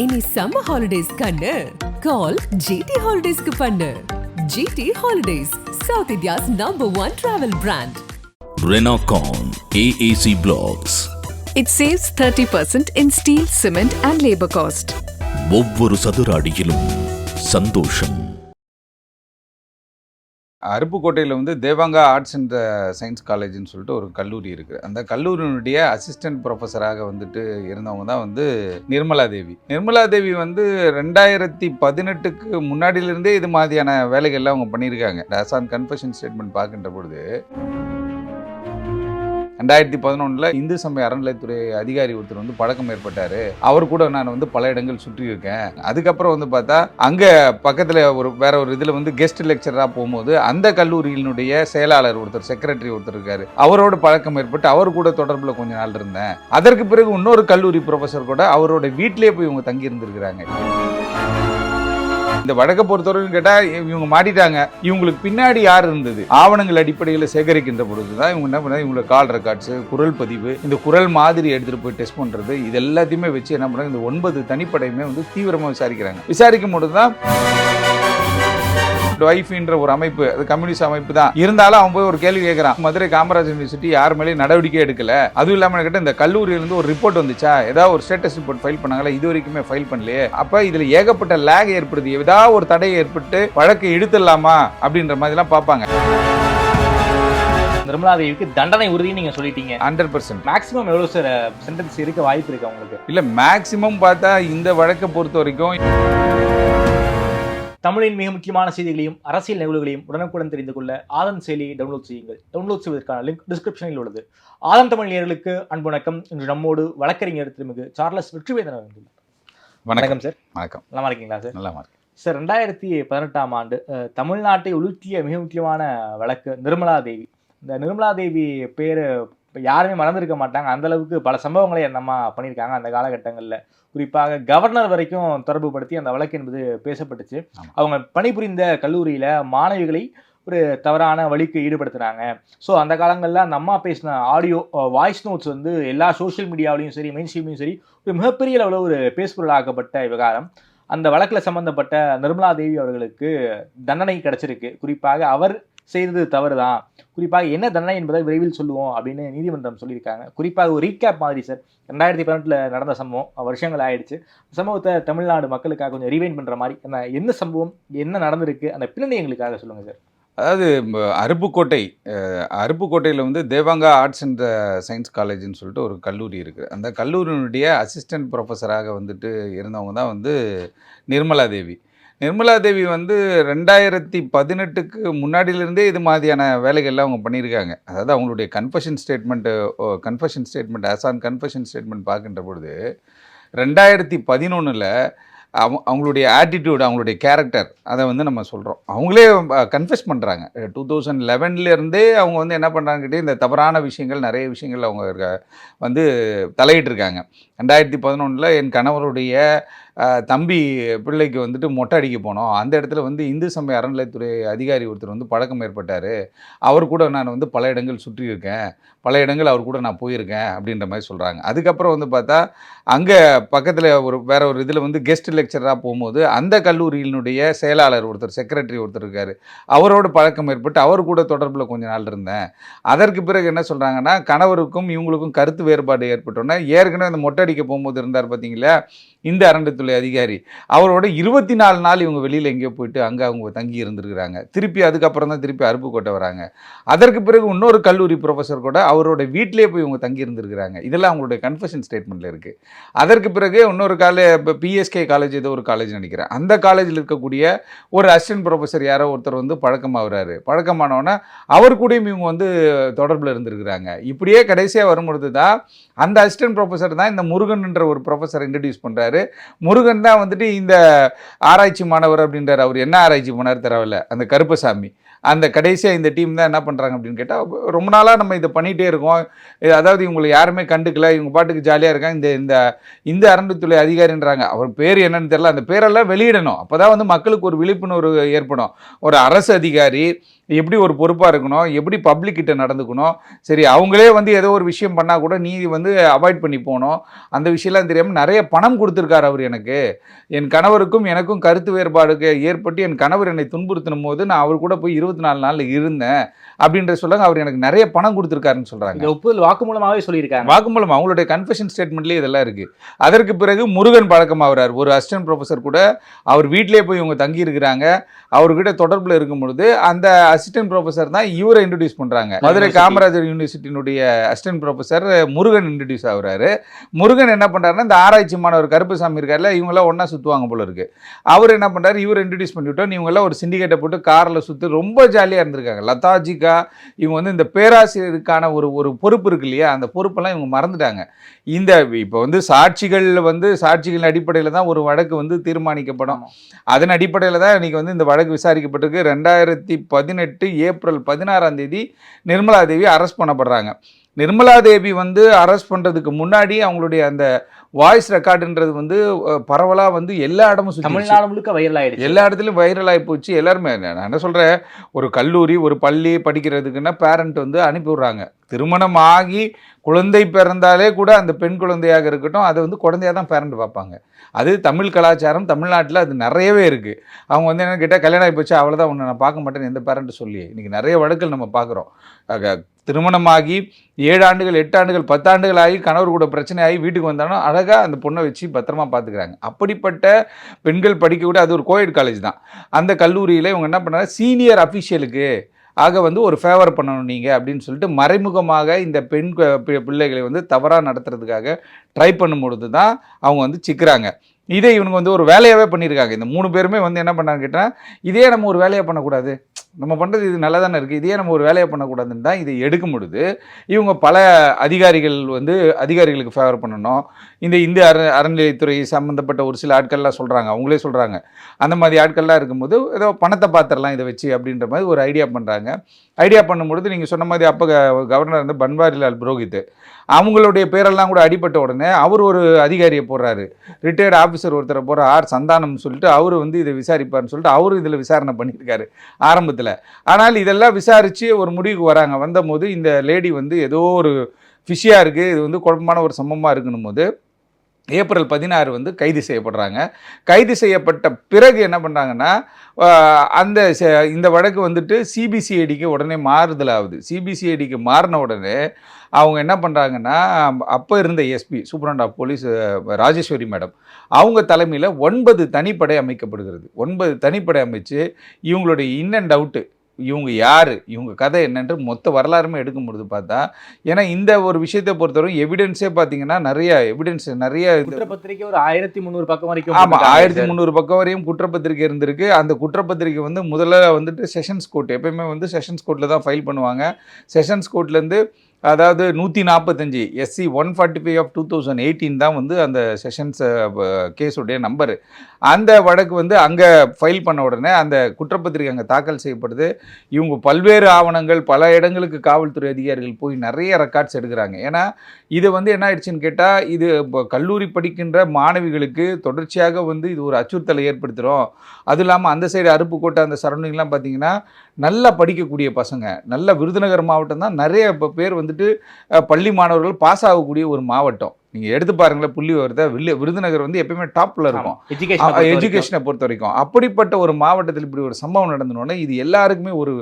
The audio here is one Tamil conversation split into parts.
இனி சம்மர் ஹாலிடேஸ் கண்ணு. கால் ஜிடி ஹாலிடேஸ்க்கு பண்ணு. GT holidays South India's number one travel brand Renocon AAC Blocks. It saves 30% in steel, cement, and labor cost. ஒவ்வொரு சதுர அடியிலும் சந்தோஷம். அருப்புக்கோட்டையில் வந்து தேவாங்கா ஆர்ட்ஸ் அண்ட் சயின்ஸ் காலேஜ்னு சொல்லிட்டு ஒரு கல்லூரி இருக்குது அந்த கல்லூரியினுடைய அசிஸ்டன்ட் ப்ரொஃபஸராக வந்துட்டு இருந்தவங்க தான் வந்து நிர்மலா தேவி. நிர்மலா தேவி வந்து ரெண்டாயிரத்தி பதினெட்டுக்கு முன்னாடியிலிருந்தே இது மாதிரியான வேலைகள்லாம் அவங்க பண்ணியிருக்காங்க. அசான் கன்ஃபெஷன் ஸ்டேட்மெண்ட் பார்க்கின்ற பொழுது ரெண்டாயிரத்தி பதினொன்றில் இந்து சமய அறநிலைத்துறை அதிகாரி ஒருத்தர் வந்து பழக்கம் ஏற்பட்டார். அவர் கூட நான் வந்து பல இடங்கள் சுற்றி இருக்கேன் அதுக்கப்புறம் வந்து பார்த்தா அங்கே பக்கத்தில் ஒரு வேற ஒரு இதில் வந்து கெஸ்ட் லெக்சராக போகும்போது அந்த கல்லூரியினுடைய செயலாளர் ஒருத்தர் செக்ரட்டரி ஒருத்தர் இருக்காரு. அவரோட பழக்கம் ஏற்பட்டு அவர் கூட தொடர்பில் கொஞ்ச நாள் இருந்தேன். அதற்கு பிறகு இன்னொரு கல்லூரி ப்ரொஃபஸர் கூட அவரோட வீட்டிலே போய் இவங்க தங்கி இருந்திருக்கிறாங்க இந்த வழக்கை பொறுத்தவரைக்கும் கேட்டால் இவங்க மாட்டிட்டாங்க. இவங்களுக்கு பின்னாடி யார் இருந்தது? ஆவணங்கள் அடிப்படையில் சேகரிக்கின்ற பொழுது தான் இவங்க என்ன பண்ணாங்க? இவங்களோட கால் ரெக்கார்ட்ஸு குரல் பதிவு இந்த குரல் மாதிரி எடுத்துகிட்டு போய் டெஸ்ட் பண்ணுறது இது எல்லாத்தையுமே வச்சு என்ன பண்ணுறாங்க இந்த ஒன்பது தனிப்படையுமே வந்து தீவிரமாக விசாரிக்கிறாங்க. விசாரிக்கும் பொழுது தான் வைஃப்ன்ற ஒரு அமைப்பு அது கம்யூனிஸ்ட் அமைப்பு தான். இருந்தாலும் அவன் போய் ஒரு கேள்வி கேட்கறான் மதுரை காமராஜ் யூனிவர்சிட்டி யார் மேலேயும் நடவடிக்கை எடுக்கல. அதுவும் இல்லாமல் கிட்ட இந்த கல்லூரியிலிருந்து ஒரு ரிப்போர்ட் வந்துச்சா? ஏதாவது ஒரு ஸ்டேட்டஸ் ரிப்போர்ட் ஃபைல் பண்ணாங்களா? இது வரைக்குமே ஃபைல் பண்ணலையே. அப்ப இதுல ஏகப்பட்ட லேக் ஏற்படுது. ஏதாவது ஒரு தடை ஏற்பட்டு வழக்கு இழுத்துடலாமா அப்படின்ற மாதிரிலாம் பார்ப்பாங்க. நிர்மலா தேவிக்கு தண்டனை உறுதின்னு நீங்க சொல்லிட்டீங்க. ஹண்ட்ரட் பர்சன்ட் மேக்ஸிமம் எவ்வளவு சார் சென்டென்ஸ் இருக்க வாய்ப்பு இருக்கு அவங்களுக்கு இல்ல மேக்சிமம் பார்த்தா இந்த வழக்கை பொறுத்த வரைக்கும் தமிழின் மிக முக்கியமான செய்திகளையும் அரசியல் நிகழ்வுகளையும் உடனுக்குடன் தெரிந்து கொள்ள ஆதன் செயலியை டவுன்லோட் செய்யுங்கள். டவுன்லோட் செய்வதற்கான லிங்க் டிஸ்கிரிப்ஷனில் உள்ளது. ஆதன் தமிழ் நேயர்களுக்கு அன்பு வணக்கம். இன்று நம்மோடு வழக்கறிஞர் திருமிகு சார்லஸ் வெற்றிவேதன் அவர்கள். வணக்கம். சார் வணக்கம். நல்லா இருக்கீங்களா சார் நல்லா இருக்கு சார் ரெண்டாயிரத்தி பதினெட்டாம் ஆண்டு தமிழ்நாட்டை உலுக்கிய மிக முக்கியமான வழக்கு நிர்மலா தேவி. இந்த நிர்மலா தேவி பேர் யாருமே மறந்திருக்க மாட்டாங்க. அந்த அளவுக்கு பல சம்பவங்களை நம்ம பண்ணியிருக்காங்க அந்த காலகட்டங்களில். குறிப்பாக கவர்னர் வரைக்கும் தொடர்பு படுத்தி அந்த வழக்கு என்பது பேசப்பட்டுச்சு. அவங்க பணிபுரிந்த கல்லூரியில் மாணவிகளை ஒரு தவறான வழிக்கு ஈடுபடுத்துனாங்க ஸோ அந்த காலங்களில் அந்த அம்மா பேசின ஆடியோ வாய்ஸ் நோட்ஸ் வந்து எல்லா சோஷியல் மீடியாவிலையும் சரி மெயின் ஸ்ட்ரீம்லையும் சரி ஒரு மிகப்பெரிய அளவில் ஒரு பேசுபொருளாக்கப்பட்ட விவகாரம். அந்த வழக்கில் சம்பந்தப்பட்ட நிர்மலா தேவி அவர்களுக்கு தண்டனை கிடைச்சிருக்கு. குறிப்பாக அவர் செய்தது தவறு தான் குறிப்பாக என்ன தண்டனை என்பதை விரைவில் சொல்லுவோம் அப்படின்னு நீதிமன்றம் சொல்லியிருக்காங்க. குறிப்பாக ஒரு ரீகேப் மாதிரி சார் ரெண்டாயிரத்தி பதினெட்டில் நடந்த சம்பவம் வருஷங்கள் ஆயிடுச்சு. சம்பவத்தை தமிழ்நாடு மக்களுக்காக கொஞ்சம் ரீவைன் பண்ணுற மாதிரி அந்த என்ன சம்பவம் என்ன நடந்திருக்கு அந்த பின்னணி எங்களுக்காக சொல்லுங்கள் சார் அதாவது அருப்புக்கோட்டை அருப்புக்கோட்டையில் வந்து தேவாங்கா ஆர்ட்ஸ் அண்ட் சயின்ஸ் காலேஜ்னு சொல்லிட்டு ஒரு கல்லூரி இருக்குது அந்த கல்லூரியினுடைய அசிஸ்டன்ட் ப்ரொஃபஸராக வந்துட்டு இருந்தவங்க தான் வந்து நிர்மலா தேவி. நிர்மலா தேவி வந்து ரெண்டாயிரத்தி பதினெட்டுக்கு முன்னாடியிலிருந்தே இது மாதிரியான வேலைகள்லாம் அவங்க பண்ணியிருக்காங்க. அதாவது அவங்களுடைய கன்ஃபஷன் ஸ்டேட்மெண்ட்டு கன்ஃபஷன் ஸ்டேட்மெண்ட் ஆசான் கன்ஃபஷன் ஸ்டேட்மெண்ட் பார்க்கின்ற பொழுது ரெண்டாயிரத்தி பதினொன்றில் அவ அவங்களுடைய ஆட்டிடியூட் அவங்களுடைய கேரக்டர் அதை வந்து நம்ம சொல்கிறோம் அவங்களே கன்ஃபெஸ் பண்ணுறாங்க டூ தௌசண்ட் லெவன்லேருந்தே அவங்க வந்து என்ன பண்ணுறாங்கக்கிட்டே இந்த தவறான விஷயங்கள் நிறைய விஷயங்கள் அவங்க வந்து வந்து தலையிட்டிருக்காங்க. ரெண்டாயிரத்தி பதினொன்றில் என் கணவருடைய தம்பி பிள்ளைக்கு வந்துட்டு மொட்டை அடிக்க போனோம். அந்த இடத்துல வந்து இந்து சமய அறநிலைத்துறை அதிகாரி ஒருத்தர் வந்து பழக்கம் ஏற்பட்டார். அவர் கூட நான் வந்து பல இடங்கள் சுற்றி இருக்கேன். பல இடங்கள் அவர் கூட நான் போயிருக்கேன் அப்படின்ற மாதிரி சொல்கிறாங்க அதுக்கப்புறம் வந்து பார்த்தா அங்கே பக்கத்தில் ஒரு வேற ஒரு இதில் வந்து கெஸ்ட் லெக்சராக போகும்போது அந்த கல்லூரியினுடைய செயலாளர் ஒருத்தர் செக்ரட்டரி ஒருத்தர் இருக்கார். அவரோட பழக்கம் ஏற்பட்டு அவர் கூட தொடர்பில் கொஞ்ச நாள் இருந்தேன். அதற்கு பிறகு என்ன சொல்கிறாங்கன்னா கணவருக்கும் இவங்களுக்கும் கருத்து வேறுபாடு ஏற்பட்டோன்னே ஏற்கனவே அந்த மொட்டை அடிக்க போகும்போது இருந்தார் பார்த்தீங்களா இந்த அரண்டத்துறை அதிகாரி அவரோட இருபத்தி நாலு நாள் இவங்க வெளியில் எங்கேயோ போயிட்டு அங்கே அவங்க தங்கி இருந்திருக்கிறாங்க. திருப்பி அதுக்கப்புறம் தான் திருப்பி அருப்புக்கோட்டை வராங்க. அதற்கு பிறகு இன்னொரு கல்லூரி ப்ரொஃபஸர் கூட அவரோட வீட்டிலேயே போய் இவங்க தங்கி இருந்திருக்கிறாங்க. இதெல்லாம் அவங்களுடைய கன்ஃபெஷன் ஸ்டேட்மெண்ட்டில் இருக்குது அதற்கு பிறகு இன்னொரு காலே இப்போ பிஎஸ்கே காலேஜ் ஏதோ ஒரு காலேஜ் நினைக்கிறேன். அந்த காலேஜில் இருக்கக்கூடிய ஒரு அசிஸ்டன்ட் ப்ரொஃபஸர் யாரோ ஒருத்தர் வந்து பழக்கமாகிறாரு. பழக்கமானவொன்னே அவர் கூடயும் இவங்க வந்து தொடர்பில் இருந்திருக்கிறாங்க. இப்படியே கடைசியாக வரும்பொழுது தான் அந்த அசிஸ்டன்ட் ப்ரொஃபஸர் தான் இந்த முருகன்ன்ற ஒரு ப்ரொஃபஸர் இன்ட்ரடியூஸ் பண்ணுறாரு முருகன் தான் வந்துட்டு இந்த ஆராய்ச்சி மாணவர் அப்படின்றார். அவர் என்ன ஆராய்ச்சி பண்ணார் தெரியல அந்த கருப்பசாமி. அந்த கடைசியாக இந்த டீம் தான் என்ன பண்ணுறாங்க அப்படின்னு கேட்டால் ரொம்ப நாளாக நம்ம இதை பண்ணிகிட்டே இருக்கோம். அதாவது இவங்களை யாருமே கண்டுக்கல. இவங்க பாட்டுக்கு ஜாலியாக இருக்காங்க. இந்த இந்த இந்த அறநிலைத்துறை அதிகாரின்றாங்க. அவர் பேர் என்னன்னு தெரில அந்த பேரெல்லாம் வெளியிடணும். அப்போ தான் வந்து மக்களுக்கு ஒரு விழிப்புணர்வு ஏற்படும். ஒரு அரசு அதிகாரி எப்படி ஒரு பொறுப்பாக இருக்கணும்? எப்படி பப்ளிக் கிட்ட நடந்துக்கணும்? சரி அவங்களே வந்து ஏதோ ஒரு விஷயம் பண்ணால் கூட நீ வந்து அவாய்ட் பண்ணி போகணும். அந்த விஷயம்லாம் தெரியாமல் நிறைய பணம் கொடுத்துருக்காரு அவர் எனக்கு. என் கணவருக்கும் எனக்கும் கருத்து வேறுபாடுக்கு ஏற்பட்டு என் கணவர் என்னை துன்புறுத்தினும் போது நான் அவர் கூட போய் இருபத்தி நாலு நாள் இருந்தேன் அப்படின்ற சொல்லுங்க அவர் எனக்கு நிறைய பணம் கொடுத்துருக்காருன்னு சொல்கிறாங்க இந்த ஒப்புதல் வாக்குமூலமாவே சொல்லியிருக்காங்க. வாக்குமூலம்? அவங்களுடைய கன்ஃபெஷன் ஸ்டேட்மெண்ட்லேயே இதெல்லாம் இருக்குது அதற்கு பிறகு முருகன் பழக்கமாகிறார் ஒரு அசிஸ்டன்ட் ப்ரொஃபஸர் கூட அவர் வீட்டிலே போய் இவங்க தங்கி இருக்கிறாங்க அவர்கிட்ட தொடர்பில் இருக்கும் பொழுது அந்த அசிஸ்டன்ட் ப்ரொஃபஸர் தான் இவரை இன்ட்ரடியூஸ் பண்ணுறாங்க மதுரை. காமராஜர் யூனிவர்சிட்டியினுடைய அசிஸ்டன்ட் ப்ரொஃபஸர் முருகன் இன்ட்ரடியூஸ் ஆகுறாரு. முருகன் என்ன பண்ணுறாருன்னா இந்த ஆராய்ச்சி மாணவர் கருப்புசாமி இருக்கார்ல இவங்கெல்லாம் ஒன்றா சுற்றுவாங்க போல இருக்கு. அவர் என்ன பண்ணுறாரு இவர் இன்ட்ரடியூஸ் பண்ணிவிட்டோம் இவங்கெல்லாம் ஒரு சிண்டிகேட்டை போட்டு காரில் சுற்றி ரொம்ப ஜாலியாக இருந்திருக்காங்க. லதாஜிகா இவங்க வந்து இந்த பேராசிரியருக்கான ஒரு ஒரு பொறுப்பு இருக்கு இல்லையா? அந்த பொறுப்பெல்லாம் இவங்க மறந்துட்டாங்க. இந்த இப்போ வந்து சாட்சிகள் வந்து சாட்சிகள் அடிப்படையில் தான் ஒரு வழக்கு வந்து தீர்மானிக்கப்படும். அதன் அடிப்படையில் தான் இன்னைக்கு வந்து இந்த வழக்கு விசாரிக்கப்பட்டிருக்கு. ரெண்டாயிரத்தி பதினெட்டு ஏப்ரல் பதினாறாம் தேதி நிர்மலா தேவி அரெஸ்ட் பண்ணப்படுறாங்க. நிர்மலா தேவி வந்து அரெஸ்ட் பண்ணுறதுக்கு முன்னாடி அவங்களுடைய அந்த வாய்ஸ் ரெக்கார்டுன்றது வந்து பரவலாக வந்து எல்லா இடமும் சுத்தி தமிழ்நாடு முழுக்க வைரல் ஆயிடுச்சு. எல்லா இடத்துலையும் வைரல் ஆகி போச்சு. எல்லாருமே நான் என்ன சொல்கிறேன் ஒரு கல்லூரி ஒரு பள்ளி படிக்கிறதுக்குன்னா பேரண்ட் வந்து அனுப்பி விட்றாங்க திருமணம் ஆகி குழந்தை பிறந்தாலே கூட அந்த பெண் குழந்தையாக இருக்கட்டும் அதை வந்து குழந்தையாக தான் பேரண்ட் பார்ப்பாங்க. அது தமிழ் கலாச்சாரம் தமிழ்நாட்டில் அது நிறையவே இருக்குது அவங்க வந்து என்ன கேட்டால் கல்யாணம் ஆகி போச்சு அவ்வளோதான் ஒன்று நான் பார்க்க மாட்டேன்னு எந்த பேரண்ட்டு சொல்லி இன்றைக்கி நிறைய வழக்கில் நம்ம பார்க்குறோம். திருமணமாகி ஏழு ஆண்டுகள் எட்டு ஆண்டுகள் பத்தாண்டுகள் ஆகி கணவர் கூட பிரச்சனை ஆகி வீட்டுக்கு வந்தாலும் அழகாக அந்த பொண்ணை வச்சு பத்திரமா பார்த்துக்கிறாங்க. அப்படிப்பட்ட பெண்கள் படிக்கக்கூட அது ஒரு கோயட் காலேஜ் தான். அந்த கல்லூரியில் இவங்க என்ன பண்ணாங்க? சீனியர் அஃபிஷியலுக்கு ஆக வந்து ஒரு ஃபேவர் பண்ணணும் நீங்கள் அப்படின்னு சொல்லிட்டு மறைமுகமாக இந்த பெண் பி- பிள்ளைகளை வந்து தவறாக நடத்துறதுக்காக ட்ரை பண்ணும்பொழுது தான் அவங்க வந்து சிக்கிறாங்க. இதே இவனுங்க வந்து ஒரு வேலையாகவே பண்ணியிருக்காங்க. இந்த மூணு பேருமே வந்து என்ன பண்ணாங்க கேட்டால் இதே நம்ம ஒரு வேலையாக பண்ணக்கூடாது. நம்ம பண்ணுறது இது நல்லா தானே இருக்குது இதே நம்ம ஒரு வேலையை பண்ணக்கூடாதுன்னு தான் இதை எடுக்கும் பொழுது இவங்க பல அதிகாரிகள் வந்து அதிகாரிகளுக்கு ஃபேவர் பண்ணணும். இந்த இந்து அற அறநிலையத்துறை சம்மந்தப்பட்ட ஒரு சில ஆட்கள்லாம் சொல்கிறாங்க அவங்களே சொல்கிறாங்க அந்த மாதிரி ஆட்கள்லாம் இருக்கும்போது ஏதோ பணத்தை பார்த்துடலாம் இதை வச்சு அப்படின்ற மாதிரி ஒரு ஐடியா பண்ணுறாங்க ஐடியா பண்ணும்பொழுது நீங்கள் சொன்ன மாதிரி அப்போ கவர்னர் வந்து பன்வாரிலால் புரோஹித். அவங்களுடைய பேரெல்லாம் கூட அடிபட்ட உடனே அவர் ஒரு அதிகாரியை போடுறாரு. ரிட்டையர்டு ஆஃபீஸர் ஒருத்தரை போகிற ஆர் சந்தானம் சொல்லிட்டு அவர் வந்து இதை விசாரிப்பார்னு சொல்லிட்டு அவரும் இதில் விசாரணை பண்ணியிருக்காரு. ஆரம்பத்தில் ஆனால் இதெல்லாம் விசாரித்து ஒரு முடிவுக்கு வராங்க. வந்தபோது இந்த லேடி வந்து ஏதோ ஒரு ஃபிஷியாக இருக்குது இது வந்து குழப்பமான ஒரு சம்பவமாக இருக்கணும் போது ஏப்ரல் பதினாறு வந்து கைது செய்யப்படுறாங்க. கைது செய்யப்பட்ட பிறகு என்ன பண்ணுறாங்கன்னா அந்த ச- இந்த வழக்கு வந்துட்டு சிபிசிஐடிக்கு உடனே மாறுதல் ஆகுது சிபிசிஐடிக்கு மாறின உடனே அவங்க என்ன பண்ணுறாங்கன்னா அப்போ இருந்த SP superintendent of police Rajeswari madam அவங்க தலைமையில் ஒன்பது தனிப்படை அமைக்கப்படுகிறது. ஒன்பது தனிப்படை அமைச்சு இவங்களுடைய இன் அண்ட் அவுட்டு இவங்க யார் இவங்க கதை என்னன்ட்டு மொத்த வரலாறுமே எடுக்கும் பொழுது பார்த்தா ஏன்னா இந்த ஒரு விஷயத்தை பொறுத்தவரை எவிடன்ஸே பார்த்தீங்கன்னா நிறைய எவிடன்ஸ் நிறைய குற்றப்பத்திரிக்கை ஒரு ஆயிரத்தி முந்நூறு பக்கம் வரைக்கும் ஆமா போட்டிருக்காங்க ஆயிரத்தி. முந்நூறு பக்கம் வரையும் குற்றப்பத்திரிக்கை இருந்திருக்கு. அந்த குற்றப்பத்திரிக்கை வந்து முதல்ல வந்துட்டு செஷன்ஸ் கோர்ட் எப்பயுமே வந்து செஷன்ஸ் கோர்ட்டில் தான் ஃபைல் பண்ணுவாங்க. செஷன்ஸ் கோர்ட்லேருந்து அதாவது நூற்றி நாற்பத்தஞ்சு SC one forty five of two thousand eighteen தான் வந்து அந்த செஷன்ஸ் கேஸுடைய நம்பரு அந்த வழக்கு வந்து அங்கே ஃபைல் பண்ண உடனே அந்த குற்றப்பத்திரிக்கை அங்கே தாக்கல் செய்யப்படுது. இவங்க பல்வேறு ஆவணங்கள் பல இடங்களுக்கு காவல்துறை அதிகாரிகள் போய் நிறைய ரெக்கார்ட்ஸ் எடுக்கிறாங்க. ஏன்னா இது வந்து என்ன ஆயிடுச்சுன்னு கேட்டால் இது இப்போ கல்லூரி படிக்கின்ற மாணவிகளுக்கு தொடர்ச்சியாக வந்து இது ஒரு அச்சுறுத்தலை ஏற்படுத்துகிறோம் அதுவும் இல்லாமல் அந்த சைடு அருப்புக்கோட்டை அந்த சரௌண்டிங்லாம் பார்த்தீங்கன்னா நல்லா படிக்கக்கூடிய பசங்க. நல்ல விருதுநகர் மாவட்டம் தான். நிறைய இப்போ பேர் வந்துட்டு பள்ளி மாணவர்கள் பாஸ் ஆகக்கூடிய ஒரு மாவட்டம். நீங்கள் எடுத்து பாருங்களேன் புள்ளி வருத வில்லு விருதுநகர் வந்து எப்பயுமே டாப்பில் இருக்கும். எஜுகேஷனை பொறுத்த வரைக்கும் அப்படிப்பட்ட ஒரு மாவட்டத்தில் இப்படி ஒரு சம்பவம் நடந்தனோடனே இது எல்லாருக்குமே ஒரு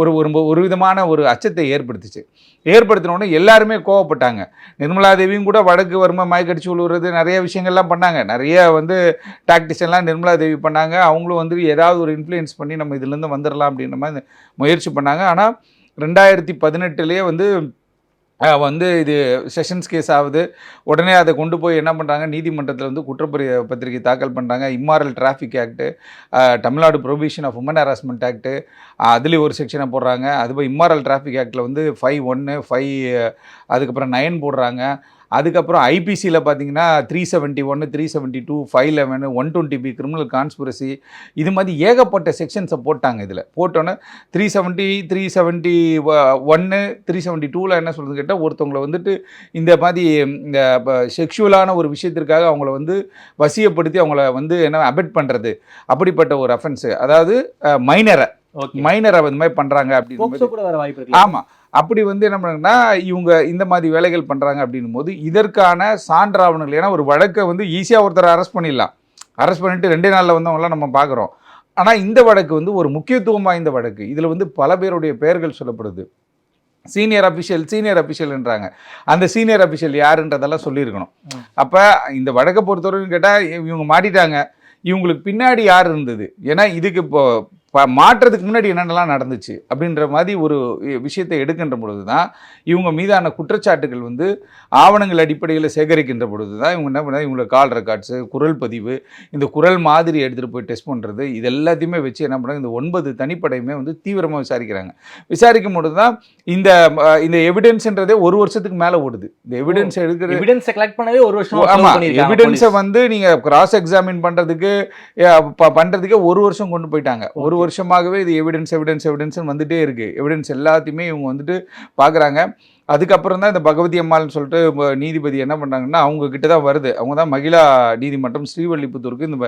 ஒரு ஒரு ஒரு விதமான ஒரு அச்சத்தை ஏற்படுத்துச்சு. ஏற்படுத்தினோடனே எல்லாருமே கோவப்பட்டாங்க. நிர்மலா தேவியும் கூட வடக்கு வறுமை மயக்கடிச்சு விழுவுறது நிறைய விஷயங்கள்லாம் பண்ணாங்க. நிறைய வந்து டாக்டிஸ் எல்லாம் நிர்மலா தேவி பண்ணாங்க. அவங்களும் வந்து ஏதாவது ஒரு இன்ஃப்ளூயன்ஸ் பண்ணி நம்ம இதுலேருந்து வந்துடலாம் அப்படின்ற மாதிரி முயற்சி பண்ணாங்க. ஆனால் ரெண்டாயிரத்தி பதினெட்டுலேயே வந்து வந்து இது செஷன்ஸ் கேஸ் ஆகுது. உடனே அதை கொண்டு போய் என்ன பண்ணுறாங்க நீதிமன்றத்தில் வந்து குற்றப்பரி பத்திரிகை தாக்கல் பண்ணுறாங்க immoral traffic act Tamil Nadu provision of women harassment act அதுலேயும் ஒரு செக்ஷனை போடுறாங்க. அது போய் இம்மாரல் டிராஃபிக் ஆக்டில் வந்து ஃபைவ் ஒன்று ஃபைவ் அதுக்கப்புறம் நைன் போடுறாங்க. அதுக்கப்புறம் ஐபிசியில் பார்த்தீங்கன்னா த்ரீ செவன்ட்டி ஒன்று three seventy two five eleven one twenty B criminal conspiracy இது மாதிரி ஏகப்பட்ட செக்ஷன்ஸை போட்டாங்க இதில். போட்டோன்னே த்ரீ செவன்ட்டி த்ரீ செவன்ட்டி ஒன்று த்ரீ செவன்ட்டி டூவில் என்ன சொல்கிறது கேட்டால் ஒருத்தவங்களை வந்துட்டு இந்த மாதிரி இந்த செக்ஷுவலான ஒரு விஷயத்திற்காக அவங்கள வந்து வசியப்படுத்தி அவங்கள வந்து என்ன அபெட் பண்ணுறது அப்படிப்பட்ட ஒரு அஃபென்ஸு அதாவது மைனரை மைனரை வந்து மாதிரி பண்ணுறாங்க அப்படின்னு கூட வர வாய்ப்பு இருக்கு ஆமாம் அப்படி வந்து என்ன பண்ணுறாங்கன்னா இவங்க இந்த மாதிரி வேலைகள் பண்ணுறாங்க அப்படின்னும் போது இதற்கான சான்றாவணங்கள் ஏன்னா ஒரு வழக்கை வந்து ஈஸியாக ஒருத்தரை அரெஸ்ட் பண்ணிடலாம். அரெஸ்ட் பண்ணிட்டு ரெண்டே நாளில் வந்தவங்களாம் நம்ம பார்க்குறோம். ஆனால் இந்த வழக்கு வந்து ஒரு முக்கியத்துவம் வாய்ந்த வழக்கு. இதில் வந்து பல பேருடைய பெயர்கள் சொல்லப்படுது. சீனியர் அபிஷியல் சீனியர் அபிஷியல்ன்றாங்க அந்த சீனியர் அபிஷியல் யாருன்றதெல்லாம் சொல்லியிருக்கணும். அப்போ இந்த வழக்கை பொறுத்தவரைக்கும் கேட்டால் இவங்க மாட்டிட்டாங்க. இவங்களுக்கு பின்னாடி யார் இருந்தது? ஏன்னா இதுக்கு இப்போ மாற்றத்துக்கு முன்னாடி என்னென்னலாம் நடந்துச்சு அப்படின்ற மாதிரி ஒரு விஷயத்தை எடுக்கின்ற பொழுது தான் இவங்க மீதான குற்றச்சாட்டுகள் வந்து ஆவணங்கள் அடிப்படையில் சேகரிக்கின்ற பொழுது தான் இவங்க என்ன பண்ண இவங்களோட கால் ரெக்கார்ட்ஸு குரல் பதிவு இந்த குரல் மாதிரி எடுத்துகிட்டு போய் டெஸ்ட் பண்ணுறது இது எல்லாத்தையுமே வச்சு என்ன பண்ணுறாங்க இந்த ஒன்பது தனிப்படையுமே வந்து தீவிரமாக விசாரிக்கிறாங்க. விசாரிக்கும் பொழுது தான் இந்த இந்த எவிடன்ஸ்ன்றதே ஒரு வருஷத்துக்கு மேலே ஓடுது. இந்த எவிடன்ஸ் எடுக்கிறது எவிடன்ஸ் கலெக்ட் பண்ணவே ஒரு வருஷம் ஆமா பண்ணிருக்காங்க எவிடன்ஸை வந்து நீங்க கிராஸ் எக்ஸாமின் பண்றதுக்கு அஹ், ப- பண்றதுக்கு ஒரு வருஷம் கொண்டு போயிட்டாங்க. ஒரு வருஷமாகவே இது எவிடன்ஸ் எவிடன்ஸ் எவிடன்ஸ் வந்துகிட்டே இருக்கு. எவிடன்ஸ் எல்லாத்தையுமே இவங்க வந்துட்டு பார்க்குறாங்க அதுக்கப்புறம் தான் இந்த பகவதி அம்மாள்னு சொல்லிட்டு நீதிபதி என்ன பண்ணாங்கன்னா அவங்க கிட்ட தான் வருது. அவங்க தான் மகிழா நீதிமன்றம் ஸ்ரீவல்லிபுத்தூருக்கு இந்த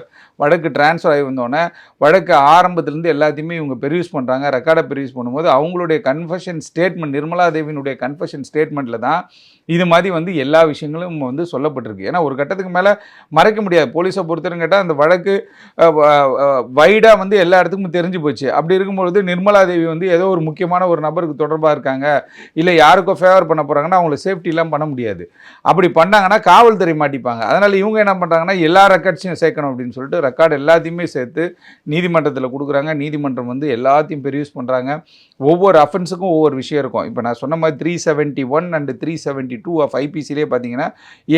வழக்கு டிரான்ஸ்ஃபர் ஆகி வந்தோடனே வழக்கு ஆரம்பத்துலேருந்து எல்லாத்தையுமே இவங்க பெரியூஸ் பண்ணுறாங்க ரெக்கார்டை பெரியூஸ் பண்ணும்போது அவங்களுடைய கன்ஃபஷன் ஸ்டேட்மெண்ட் நிர்மலா தேவியினுடைய கன்ஃபஷன் ஸ்டேட்மெண்ட்டில் தான் இது மாதிரி வந்து எல்லா விஷயங்களும் வந்து சொல்லப்பட்டிருக்கு. ஏன்னா ஒரு கட்டத்துக்கு மேலே மறைக்க முடியாது. போலீஸை பொறுத்தவரைக்கும் கேட்டால் அந்த வழக்கு வைடாக வந்து எல்லா இடத்துக்கும் தெரிஞ்சு போச்சு. அப்படி இருக்கும்பொழுது நிர்மலா தேவி வந்து ஏதோ ஒரு முக்கியமான ஒரு நபருக்கு தொடர்பாக இருக்காங்க. இல்லை யாருக்கோ ஃபேவர் பண்ண போகிறாங்கன்னா அவங்கள சேஃப்டிலாம் பண்ண முடியாது. அப்படி பண்ணாங்கன்னா காவல்துறை மாட்டிப்பாங்க. அதனால் இவங்க என்ன பண்ணுறாங்கன்னா எல்லா ரெக்கார்ட்ஸையும் சேர்க்கணும் அப்படின்னு சொல்லிட்டு ரெக்கார்டு எல்லாத்தையுமே சேர்த்து நீதிமன்றத்தில் கொடுக்குறாங்க. நீதிமன்றம் வந்து எல்லாத்தையும் பெரியூஸ் பண்ணுறாங்க ஒவ்வொரு அஃபென்ஸுக்கும் ஒவ்வொரு விஷயம் இருக்கும். இப்போ நான் சொன்ன மாதிரி three seventy one and three seventy two of ஐபிசிலே பார்த்தீங்கன்னா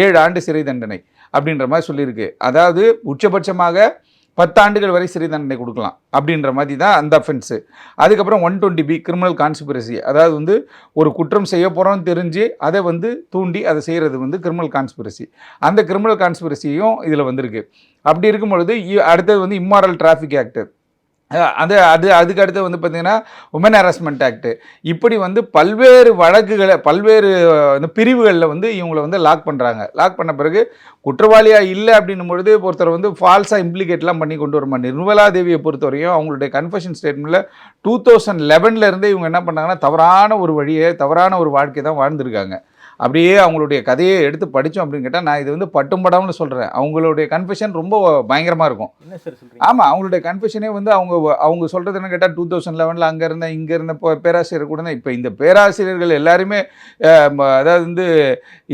ஏழு ஆண்டு சிறை தண்டனை அப்படின்ற மாதிரி சொல்லியிருக்கு. அதாவது உச்சபட்சமாக பத்தாண்டுகள் வரை சிறை தண்டனை கொடுக்கலாம் அப்படின்ற மாதிரி தான் அந்த அஃபென்ஸு அதுக்கப்புறம் one twenty B criminal conspiracy அதாவது வந்து ஒரு குற்றம் செய்ய போகிறோம்னு தெரிஞ்சு அதை வந்து தூண்டி அதை செய்கிறது வந்து கிரிமினல் கான்ஸ்பிரசி அந்த கிரிமினல் கான்ஸ்பிரசியும் இதில் வந்திருக்கு. அப்படி இருக்கும் பொழுது அடுத்தது வந்து இம்மாரல் டிராஃபிக் ஆக்டர் அது அது அதுக்கு அடுத்து வந்து பார்த்திங்கன்னா உமன் ஹராஸ்மெண்ட் ஆக்ட் இப்படி வந்து பல்வேறு வழக்குகளை பல்வேறு அந்த இந்த பிரிவுகளில் வந்து இவங்களை வந்து லாக் பண்ணுறாங்க லாக் பண்ண பிறகு குற்றவாளியாக இல்லை அப்படின்னும் பொழுது ஒருத்தர் வந்து ஃபால்ஸாக இம்ப்ளிகேட்லாம் பண்ணி கொண்டு வருமா நிர்மலா தேவியை பொறுத்தவரையும் அவங்களுடைய கன்ஃபஷன் ஸ்டேட்மெண்ட்டில் டூ தௌசண்ட் லெவனில் இருந்தே இவங்க என்ன பண்ணாங்கன்னா தவறான ஒரு வழியை தவறான ஒரு வாழ்க்கை தான் வாழ்ந்திருக்காங்க. அப்படியே அவங்களுடைய கதையை எடுத்து படித்தோம் அப்படின்னு கேட்டால் நான் இது வந்து பட்டும் படாமல் சொல்கிறேன் அவங்களுடைய கன்ஃபெஷன் ரொம்ப பயங்கரமாக இருக்கும். என்ன சார் சொல்றீங்க? ஆமாம் அவங்களுடைய கன்ஃபெஷனே வந்து அவங்க அவங்க சொல்கிறது என்ன கேட்டால் டூ தௌசண்ட் லெவனில் அங்கே இருந்த இங்கே இருந்த பேராசிரியர் கூட இப்போ இந்த பேராசிரியர்கள் எல்லாருமே அதாவது வந்து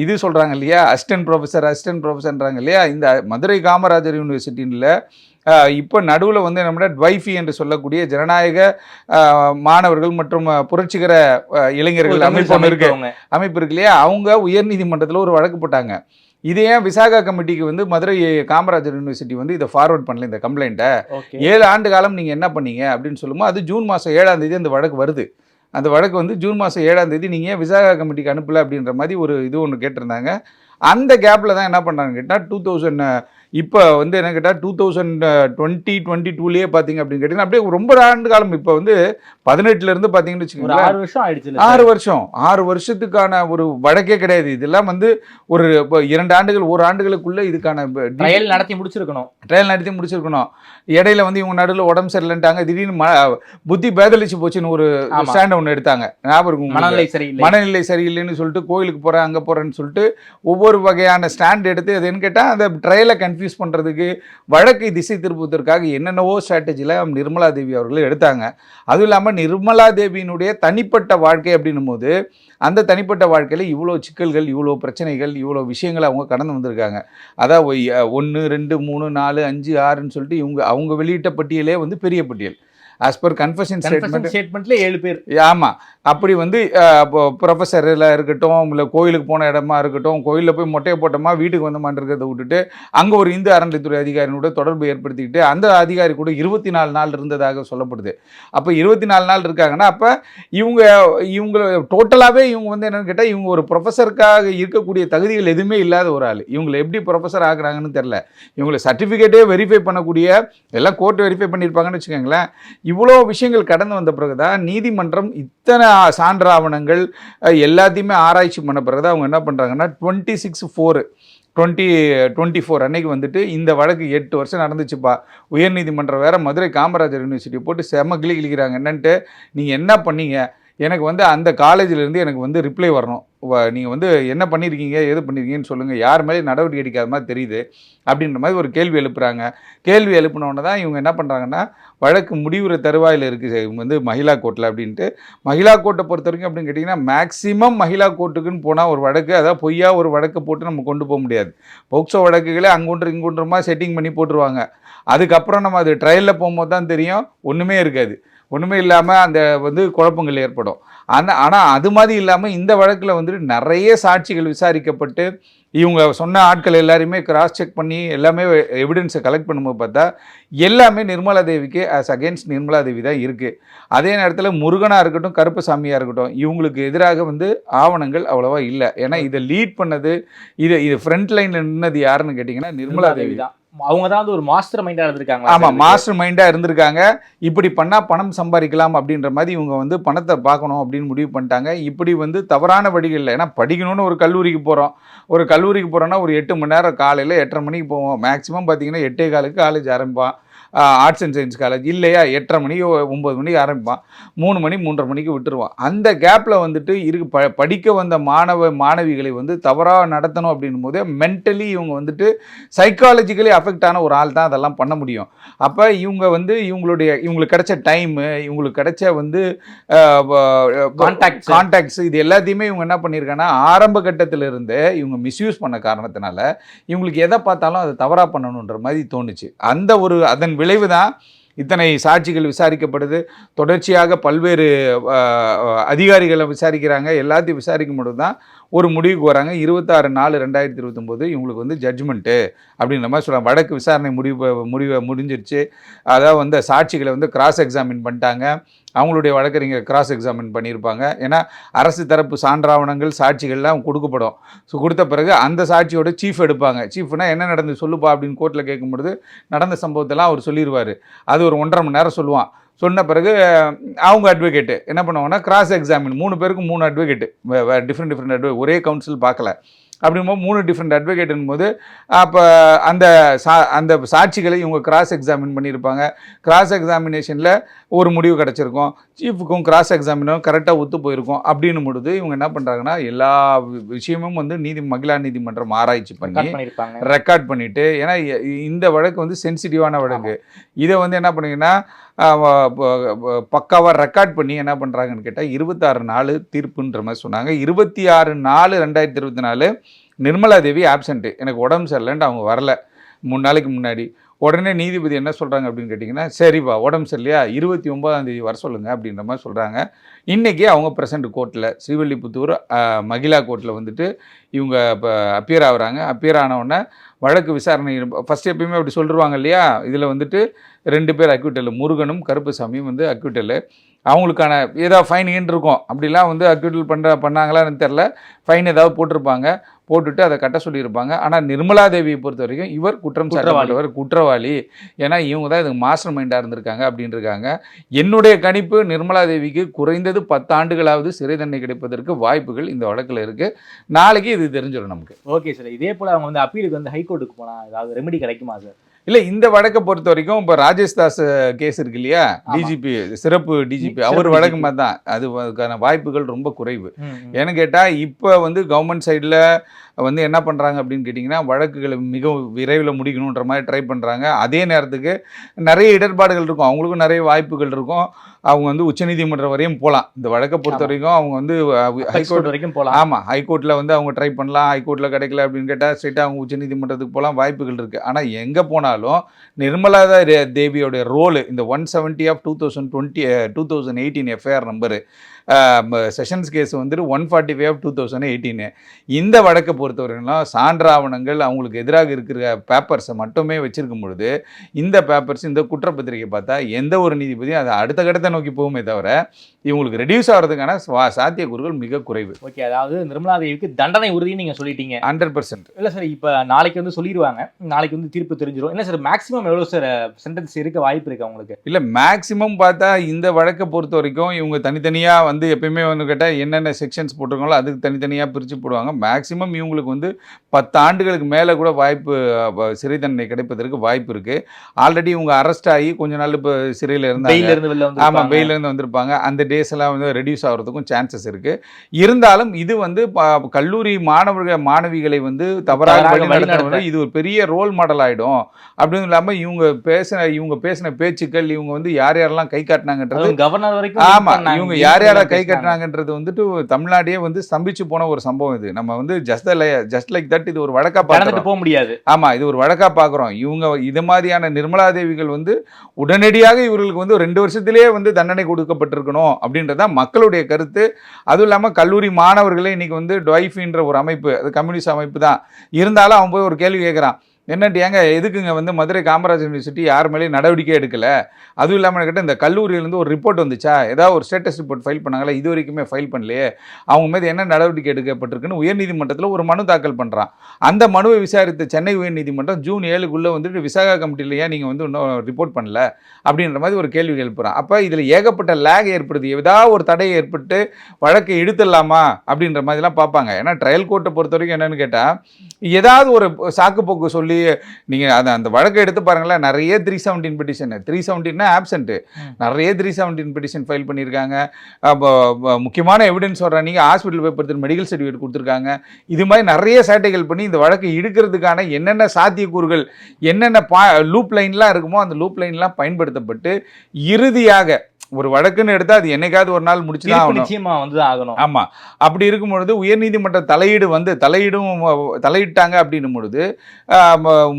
இது சொல்கிறாங்க இல்லையா அசிஸ்டன்ட் ப்ரொஃபஸர் அசிஸ்டன்ட் ப்ரொஃபஸர்ன்றாங்க இல்லையா இந்த மதுரை காமராஜர் யூனிவர்சிட்டியில் இப்போ நடுவில் வந்து நம்மளோட ட்வைஃபி என்று சொல்லக்கூடிய ஜனநாயக மாணவர்கள் மற்றும் புரட்சிகர இளைஞர்கள் அமைப்பு இருக்கு. அமைப்பு இருக்கு இல்லையா? அவங்க உயர்நீதிமன்றத்தில் ஒரு வழக்கு போட்டாங்க. இதை ஏன் விசாகா கமிட்டிக்கு வந்து மதுரை காமராஜர் யூனிவர்சிட்டி வந்து இதை ஃபார்வர்ட் பண்ணல இந்த கம்ப்ளைண்ட்டை ஏழு ஆண்டு காலம் நீங்கள் என்ன பண்ணீங்க அப்படின்னு சொல்லும்போது அது ஜூன் மாதம் ஏழாம் தேதி அந்த வழக்கு வருது. அந்த வழக்கு வந்து ஜூன் மாதம் ஏழாம் தேதி நீங்கள் விசாகா கமிட்டிக்கு அனுப்பல அப்படின்ற மாதிரி ஒரு இது ஒன்று கேட்டிருந்தாங்க. அந்த கேப்பில் தான் என்ன பண்ணாங்க கேட்டால் டூ தௌசண்ட் இப்போ வந்து என்ன கேட்டால் டூ தௌசண்ட் டுவெண்ட்டி டுவெண்ட்டி டூலேயே பார்த்தீங்க அப்படின்னு கேட்டிங்கன்னா அப்படியே ரொம்ப ஆண்டு காலம். இப்போ வந்து பதினெட்டுலேருந்து பார்த்தீங்கன்னு ஒரு வச்சுக்கோங்களேன். ஆறு வருஷம் ஆயிடுச்சு ஆறு வருஷம். ஆறு வருஷத்துக்கான ஒரு வழக்கே கிடையாது. இதெல்லாம் வந்து ஒரு இரண்டு ஆண்டுகள் ஒரு ஆண்டுகளுக்குள்ள இதுக்கான ட்ரையல் நடத்தி முடிச்சிருக்கணும். ட்ரையல் நடத்தி முடிச்சிருக்கணும். இடையில வந்து இவங்க நடுவில் உடம்பு சரியில்லைன்ட்டாங்க. திடீர்னு ம புத்தி பேதலிச்சு போச்சுன்னு ஒரு. ஸ்டாண்ட் ஒன்று எடுத்தாங்க. ஞாபகம்? மனநிலை சரியில்லை. மனநிலை சரியில்லைன்னு சொல்லிட்டு கோயிலுக்கு போகிறேன் அங்கே போகிறேன்னு சொல்லிட்டு ஒவ்வொரு வகையான ஸ்டாண்ட் எடுத்து அது என்ன கேட்டால் அந்த ட்ரையலை கன்ஃபியூஸ் பண்ணுறதுக்கு வழக்கை திசை திருப்புவதற்காக என்னென்னவோ ஸ்ட்ராட்டஜியில் நிர்மலா தேவி அவர்கள் எடுத்தாங்க. அதுவும் இல்லாமல் நிர்மலா தேவியினுடைய தனிப்பட்ட வாழ்க்கை அப்படின்னும் போது அந்த தனிப்பட்ட வாழ்க்கையில் இவ்வளோ சிக்கல்கள் இவ்வளோ பிரச்சனைகள் இவ்வளோ விஷயங்களை அவங்க கடந்து வந்திருக்காங்க. அதாவது ஒன்று ரெண்டு மூணு நாலு அஞ்சு ஆறுன்னு சொல்லிட்டு இவங்க அவங்க வெளியிட்ட பட்டியலே வந்து பெரிய பட்டியல். ஆஸ் பர் கன்ஃபஷன் ஸ்டேட்மெண்ட் ஸ்டேட்மெண்ட்ல ஏழு பேர். ஆமாம் அப்படி வந்து ப்ரொஃபஸரில் இருக்கட்டும் இல்லை கோயிலுக்கு போன இடமா இருக்கட்டும் கோயிலில் போய் மொட்டையை போட்டோமா வீட்டுக்கு வந்தோமான்னு இருக்கிறத விட்டுட்டு அங்கே ஒரு இந்து அறநிலைத்துறை அதிகாரியோட தொடர்பு ஏற்படுத்திக்கிட்டு அந்த அதிகாரி கூட இருபத்தி நாலு நாள் இருந்ததாக சொல்லப்படுது. அப்போ இருபத்தி நாலு நாள் இருக்காங்கன்னா அப்போ இவங்க இவங்க டோட்டலாகவே இவங்க வந்து என்னென்னு கேட்டால் இவங்க ஒரு ப்ரொஃபஸருக்காக இருக்கக்கூடிய தகுதிகள் எதுவுமே இல்லாத ஒரு ஆள். இவங்களை எப்படி ப்ரொஃபஸர் ஆகுறாங்கன்னு தெரில இவங்களை சர்டிஃபிகேட்டே வெரிஃபை பண்ணக்கூடிய எல்லாம் கோர்ட் வெரிஃபை பண்ணியிருப்பாங்கன்னு வச்சுக்கோங்களேன் இவ்வளோ விஷயங்கள் கடந்து வந்த பிறகு தான் நீதிமன்றம் இத்தனை சான்றாவணங்கள் ஆவணங்கள் எல்லாத்தையுமே ஆராய்ச்சி பண்ண பிறகு அவங்க என்ன பண்ணுறாங்கன்னா twenty six four twenty twenty four அன்னைக்கு வந்துட்டு இந்த வழக்கு எட்டு வருஷம் நடந்துச்சுப்பா. உயர்நீதிமன்றம் வேறு மதுரை காமராஜர் யூனிவர்சிட்டி போட்டு செம கிளி கிளிக்கிறாங்க. என்னன்ட்டு நீங்கள் என்ன பண்ணீங்க? எனக்கு வந்து அந்த காலேஜிலேருந்து எனக்கு வந்து ரிப்ளை வரணும். நீங்கள் வந்து என்ன பண்ணியிருக்கீங்க எது பண்ணியிருக்கீங்கன்னு சொல்லுங்கள் யார் மேலே நடவடிக்கை எடுக்காத மாதிரி தெரியுது அப்படின்ற மாதிரி ஒரு கேள்வி எழுப்புறாங்க. கேள்வி எழுப்பினோடனே தான் இவங்க என்ன பண்ணுறாங்கன்னா வழக்கு முடிவுற தருவாயில் இருக்குது இவங்க வந்து மகிழா கோர்ட்டில் அப்படின்ட்டு. மகிழா கோர்ட்டை பொறுத்த வரைக்கும் அப்படின்னு கேட்டிங்கன்னா மேக்ஸிமம் மகிழா கோர்ட்டுக்குன்னு போனால் ஒரு வழக்கு அதாவது பொய்யா ஒரு வழக்கு போட்டு நம்ம கொண்டு போக முடியாது. போக்சோ வழக்குகளே அங்கொன்று இங்கொன்றுமா செட்டிங் பண்ணி போட்டுருவாங்க. அதுக்கப்புறம் நம்ம அது ட்ரையலில் போகும்போது தான் தெரியும். ஒன்றுமே இருக்காது. ஒன்றுமே இல்லாமல் அந்த வந்து குழப்பங்கள் ஏற்படும். அந்த ஆனால் அது மாதிரி இல்லாமல் இந்த வழக்கில் வந்துட்டு நிறைய சாட்சிகள் விசாரிக்கப்பட்டு இவங்க சொன்ன ஆட்கள் எல்லாரையுமே கிராஸ் செக் பண்ணி எல்லாமே எவிடன்ஸை கலெக்ட் பண்ணும்போது பார்த்தா எல்லாமே நிர்மலா தேவிக்கு ஆஸ் அகேன்ஸ்ட் நிர்மலா தேவி தான் இருக்குது அதே நேரத்தில் முருகனாக இருக்கட்டும் கருப்பசாமியாக இருக்கட்டும் இவங்களுக்கு எதிராக வந்து ஆவணங்கள் அவ்வளோவா இல்லை. ஏன்னா இதை லீட் பண்ணது இது இது ஃப்ரண்ட் லைனில் நின்னது யாருன்னு கேட்டிங்கன்னா நிர்மலா தேவி தான். அவங்க தான் வந்து ஒரு மாஸ்டர் மைண்டா இருந்திருக்காங்க ஆமாம் மாஸ்டர் மைண்டாக இருந்திருக்காங்க. இப்படி பண்ணால் பணம் சம்பாதிக்கலாம் அப்படின்ற மாதிரி இவங்க வந்து பணத்தை பார்க்கணும் அப்படின்னு முடிவு பண்ணிட்டாங்க. இப்படி வந்து தவறான வழிகளில் ஏன்னா படிக்கணும்னு ஒரு கல்லூரிக்கு போகிறோம் ஒரு கல்லூரிக்கு போகிறோன்னா ஒரு எட்டு மணி நேரம் காலையில் எட்டரை மணிக்கு போவோம். மேக்ஸிமம் பார்த்தீங்கன்னா எட்டே காலுக்கு காலேஜ் ஆரம்பிப்பான். ஆர்ட்ஸ் அண்ட் சயின்ஸ் காலேஜ் இல்லையா? எட்டரை மணிக்கு ஒம்பது மணிக்கு ஆரம்பிப்பான். மூணு மணி மூன்றரை மணிக்கு விட்டுருவான். அந்த கேப்பில் வந்துட்டு இருக்கு ப படிக்க வந்த மாணவ மாணவிகளை வந்து தவறாக நடத்தணும் அப்படின்னும் போதே மென்டலி இவங்க வந்துட்டு சைக்காலஜிக்கலி அஃபெக்ட் ஆன ஒரு ஆள் தான் அதெல்லாம் பண்ண முடியும். அப்போ இவங்க வந்து இவங்களுடைய இவங்களுக்கு கிடைச்ச டைமு இவங்களுக்கு கிடைச்ச வந்து Contacts. கான்டாக்ட்ஸ் இது எல்லாத்தையுமே இவங்க என்ன பண்ணியிருக்காங்கன்னா ஆரம்ப கட்டத்தில் இருந்தே இவங்க மிஸ்யூஸ் பண்ண காரணத்தினால இவங்களுக்கு எதை பார்த்தாலும் அதை தவறாக பண்ணணுன்ற மாதிரி தோணுச்சு. அந்த ஒரு அதன் விளைவு தான். இத்தனை சாட்சிகள் விசாரிக்கப்படுது. தொடர்ச்சியாக பல்வேறு அதிகாரிகளை விசாரிக்கிறாங்க. எல்லாத்தையும் விசாரிக்கும் பொழுது தான் ஒரு முடிவுக்கு வராங்க. இருபத்தாறு நாலு ரெண்டாயிரத்தி இருபத்தொம்போது இவங்களுக்கு வந்து ஜட்ஜ்மெண்ட்டு அப்படின்ற மாதிரி சொல்கிறாங்க வழக்கு விசாரணை முடிவு முடிவை முடிஞ்சிருச்சு. அதாவது வந்து சாட்சிகளை வந்து கிராஸ் எக்ஸாமின் பண்ணிட்டாங்க. அவங்களுடைய வழக்கறிஞர் கிராஸ் எக்ஸாமின் பண்ணியிருப்பாங்க. ஏன்னா அரசு தரப்பு சான்றாவணங்கள் சாட்சிகள்லாம் கொடுக்கப்படும். ஸோ கொடுத்த பிறகு அந்த சாட்சியோட சீஃப் எடுப்பாங்க. சீஃப்னா என்ன நடந்து சொல்லுப்பா அப்படின்னு கோர்ட்டில் கேட்கும்பொழுது நடந்த சம்பவத்தெல்லாம் அவர் சொல்லிடுவார் அது ஒரு ஒன்றரை மணி நேரம் சொல்லுவான். சொன்ன பிறகு அவங்க அட்வொகேட்டு என்ன பண்ணுவாங்கன்னா கிராஸ் எக்ஸாமின் மூணு பேருக்கும் மூணு அட்வொகேட்டு டிஃப்ரெண்ட் டிஃப்ரெண்ட் அட்வொகேட் ஒரே கவுன்சில் பார்க்கல. அப்படிங்கும்போது மூணு டிஃப்ரெண்ட் அட்வொகேட்னும் போது அப்போ அந்த சா அந்த சாட்சிகளை இவங்க கிராஸ் எக்ஸாமின் பண்ணியிருப்பாங்க. கிராஸ் எக்ஸாமினேஷனில் ஒரு முடிவு கிடச்சிருக்கும். சீஃபுக்கும் கிராஸ் எக்ஸாமினும் கரெக்டாக ஒத்து போயிருக்கும் அப்படின்னும் பொழுது இவங்க என்ன பண்ணுறாங்கன்னா எல்லா விஷயமும் வந்து நீதி மகிழா நீதிமன்றம் ஆராய்ச்சி பண்ணி ரெக்கார்ட் பண்ணிட்டு ஏன்னா இந்த வழக்கு வந்து சென்சிட்டிவான வழக்கு. இதை வந்து என்ன பண்ணீங்கன்னா பக்காவாக ரெக்கார்ட் பண்ணி என்ன பண்ணுறாங்கன்னு கேட்டால் இருபத்தாறு நாலு தீர்ப்புன்ற மாதிரி சொன்னாங்க. இருபத்தி ஆறு நாலு ரெண்டாயிரத்தி இருபத்தி நாலு நிர்மலா தேவி ஆப்சண்ட்டு எனக்கு உடம்பு சரியில்லைன்ட்டு அவங்க வரல. மூணு நாளைக்கு முன்னாடி. உடனே நீதிபதி என்ன சொல்கிறாங்க அப்படின்னு கேட்டிங்கன்னா சரிப்பா உடம்பு சரியில்லையா? இருபத்தி ஒம்பதாந்தேதி வர சொல்லுங்கள் அப்படின்ற மாதிரி சொல்கிறாங்க இன்றைக்கி அவங்க ப்ரெசண்ட் கோர்ட்டில் ஸ்ரீவில்லிபுத்தூர் மகிழா கோர்ட்டில் வந்துட்டு இவங்க இப்போ அப்பியர் ஆகுறாங்க. அப்பியர் ஆனவுடனே வழக்கு விசாரணை ஃபஸ்ட் எப்பயுமே அப்படி சொல்லிருவாங்க இல்லையா? இதில் வந்துட்டு ரெண்டு பேர் அக்யூட்டல் முருகனும் கருப்புசாமியும் வந்து அக்யூட்டல் அவங்களுக்கான ஏதாவது ஃபைன் ஈன் இருக்கும். அப்படிலாம் வந்து அக்யூட்டல் பண்ணுற பண்ணாங்களான்னு தெரில ஃபைன் ஏதாவது போட்டிருப்பாங்க. போட்டுட்டு அதை கட்ட சொல்லியிருப்பாங்க. ஆனால் நிர்மலா தேவியை பொறுத்த வரைக்கும் இவர் குற்றம் சாட்டப்பட்டவர் குற்றவாளி. ஏன்னா இவங்க தான் இதுக்கு மாஸ்டர் மைண்டாக இருந்திருக்காங்க அப்படின்னு இருக்காங்க என்னுடைய கணிப்பு நிர்மலா தேவிக்கு குறைந்தது பத்து ஆண்டுகளாவது சிறை தண்டனை கிடைப்பதற்கு வாய்ப்புகள் இந்த வழக்கில் இருக்குது நாளைக்கு இது தெரிஞ்சிடும் நமக்கு. ஓகே சார் இதே போல அவங்க வந்து அப்பீலுக்கு வந்து ஹைகோர்ட்டுக்கு போனா ஏதாவது ரெமெடி கிடைக்குமா சார் இல்லை இந்த வழக்கை பொறுத்த வரைக்கும் இப்போ ராஜேஷ் தாஸ் கேஸ் இருக்கு இல்லையா. டிஜிபி சிறப்பு டிஜிபி அவர் வழக்கு. மாதிரி தான் அது அதுக்கான வாய்ப்புகள் ரொம்ப குறைவு. ஏன்னு கேட்டால் இப்போ வந்து கவர்மெண்ட் சைடில் வந்து என்ன பண்ணுறாங்க அப்படின்னு கேட்டிங்கன்னா வழக்குகளை மிக விரைவில் முடிக்கணுன்ற மாதிரி ட்ரை பண்ணுறாங்க அதே நேரத்துக்கு நிறைய இடர்பாடுகள் இருக்கும். அவங்களுக்கும் நிறைய வாய்ப்புகள் இருக்கும். அவங்க வந்து உச்சநீதிமன்றம் வரையும் போகலாம் இந்த வழக்கை பொறுத்த. வரைக்கும் அவங்க வந்து ஹைகோர்ட் வரைக்கும் போலாம். ஆமாம் ஹைகோர்ட்டில் வந்து அவங்க ட்ரை பண்ணலாம். ஹைகோர்ட்டில் கிடைக்கல அப்படின்னு கேட்டால் ஸ்ட்ரெயிட்டாக அவங்க உச்சநீதிமன்றத்துக்கு போகலாம் வாய்ப்புகள் இருக்குது ஆனால் எங்கே போனாலும் நிர்மலா தே- தேவியோட ரோல் இந்த one seventy of two thousand twenty two thousand eighteen FIR number sessions case வந்துட்டு one forty five two thousand eighteen. இந்த வழக்கை பொறுத்தவரையிலும் சான்று ஆவணங்கள் அவங்களுக்கு எதிராக இருக்கிற பேப்பர்ஸை மட்டுமே வச்சிருக்கும் பொழுது இந்த பேப்பர்ஸ் இந்த குற்றப்பத்திரிகை பார்த்தா எந்த ஒரு நீதிபதியும் அதை அடுத்த கட்டத்தை நோக்கி போகுமே தவிர இவங்களுக்கு ரெடியூஸ் ஆகிறதுக்கான சாத்தியக்கூறுகள் மிக குறைவு. ஓகே அதாவது நிர்மலா தேவிக்கு தண்டனை உறுதின்னு நீங்க சொல்லிட்டீங்க. ஹண்ட்ரட் பர்சன்ட் இல்ல சார் இப்ப நாளைக்கு வந்து சொல்லிடுவாங்க நாளைக்கு வந்து தீர்ப்பு தெரிஞ்சிடும் என்ன சார் மேக்ஸிமம் எவ்வளவு சார் சென்டென்ஸ் இருக்க வாய்ப்பு இருக்கு அவங்களுக்கு இல்லை மேக்ஸிமம் பார்த்தா இந்த வழக்கை பொறுத்த வரைக்கும் இவங்க தனித்தனியாக வந்து எப்பயுமே வந்து கேட்டால் என்னென்ன செக்ஷன்ஸ் போட்டிருக்காங்களோ அதுக்கு தனித்தனியாக பிரித்து போடுவாங்க. மேக்ஸிமம் இவங்களுக்கு வந்து பத்து ஆண்டுகளுக்கு மேலே கூட வாய்ப்பு சிறை தண்டனை கிடைப்பதற்கு வாய்ப்பு இருக்குது ஆல்ரெடி இவங்க அரெஸ்ட் ஆகி கொஞ்ச நாள் இப்போ சிறையில் இருந்தாங்க. ஆமாம் இருந்து வந்திருப்பாங்க. அந்த டேஸ் எல்லாம் வந்து ரெடியூஸ் ஆகிறதுக்கும் சான்சஸ் இருக்குது இருந்தாலும் இது வந்து கல்லூரி மாணவர்கள் மாணவிகளை வந்து தவறாக இது ஒரு பெரிய ரோல் மாடல் ஆகிடும் அப்படின்னு இல்லாமல் இவங்க பேசின இவங்க பேசின பேச்சுக்கள் இவங்க வந்து யார் யாரெல்லாம் கை காட்டினாங்கன்றது கவர்னர் வரைக்கும் ஆமா பண்ணாங்க. இவங்க யார் யாரா கை. கட்டினாங்கன்றது வந்துட்டு தமிழ்நாடே வந்து ஸ்தம்பிச்சு போன ஒரு சம்பவம் இது. நம்ம வந்து ஜஸ்ட் ஜஸ்ட் லைக் தட் இது ஒரு வழக்கா பார்க்குறோம். போக முடியாது. ஆமா இது ஒரு வழக்கா பார்க்குறோம். இவங்க இது மாதிரியான நிர்மலா தேவிகள் வந்து உடனடியாக இவர்களுக்கு வந்து ரெண்டு வருஷத்திலேயே வந்து தண்டனை கொடுக்கப்பட்டிருக்கணும் அப்படின்றத மக்களுடைய கருத்து. அதுவும் இல்லாமல் கல்லூரி மாணவர்களே இன்னைக்கு வந்து டொய்ஃபின்ற ஒரு அமைப்பு அது கம்யூனிஸ்ட் அமைப்பு தான். இருந்தாலும் அவன் போய் ஒரு கேள்வி கேட்குறான். என்னட்டு ஏங்க எதுக்குங்க வந்து மதுரை காமராஜர் யூனிவர்சிட்டி யார் மேலேயும் நடவடிக்கை எடுக்கலை? அதுவும் இல்லாமல் கேட்டால் இந்த கல்லூரியிலேருந்து ஒரு ரிப்போர்ட் வந்துச்சா? ஏதாவது ஒரு ஸ்டேட்டஸ் ரிப்போர்ட் ஃபைல் பண்ணாங்களா? இது வரைக்குமே ஃபைல் பண்ணலையே. அவங்க மீது என்ன நடவடிக்கை எடுக்கப்பட்டிருக்குன்னு உயர்நீதிமன்றத்தில் ஒரு மனு தாக்கல் பண்ணுறான் அந்த மனுவை விசாரித்த சென்னை உயர்நீதிமன்றம் ஜூன் ஏழுக்குள்ளே வந்துட்டு விசாகா கமிட்டியில் ஏன் நீங்கள் வந்து இன்னும் ரிப்போர்ட் பண்ணல? அப்படின்ற மாதிரி ஒரு கேள்வி எழுப்புறான். அப்போ இதில் ஏகப்பட்ட லேக் ஏற்படுது. ஏதாவது ஒரு தடை ஏற்பட்டு வழக்கை இழுத்துடலாமா அப்படின்ற மாதிரிலாம் பார்ப்பாங்க. ஏன்னா ட்ரையல் கோர்ட்டை பொறுத்த வரைக்கும் என்னென்னு கேட்டால் ஏதாவது ஒரு சாக்கு போக்கு சொல்லி நீங்கள் அதை அந்த வழக்கை எடுத்து பாருங்களேன். நிறைய த்ரீ செவன்டீன் பெட்டிஷன் த்ரீ செவன்டீன்னா ஆப்சண்ட்டு. நிறைய த்ரீ செவன்டீன் பெட்டிஷன் ஃபைல் பண்ணியிருக்காங்க. அப்போ முக்கியமான எவிடன்ஸ் சொல்கிறேன் நீங்கள் ஹாஸ்பிட்டல் போய் படுத்து மெடிக்கல் சர்டிஃபிகேட் கொடுத்துருக்காங்க. இது மாதிரி நிறைய சேட்டைகள் பண்ணி இந்த வழக்கை இழுக்கிறதுக்கான என்னென்ன சாத்தியக்கூறுகள் என்னென்ன பா லூப் லைன்லாம் இருக்குமோ அந்த லூப் லைன்லாம் பயன்படுத்தப்பட்டு இறுதியாக ஒரு வழக்குன்னு எடுத்தால் அது என்னைக்காவது ஒரு நாள் முடிச்சு தான் நிச்சயமா வந்துதான் ஆகணும். ஆமா. அப்படி இருக்கும் பொழுது உயர்நீதிமன்ற தலையீடு வந்து தலையீடும் தலையிட்டாங்க அப்படின்னும் பொழுது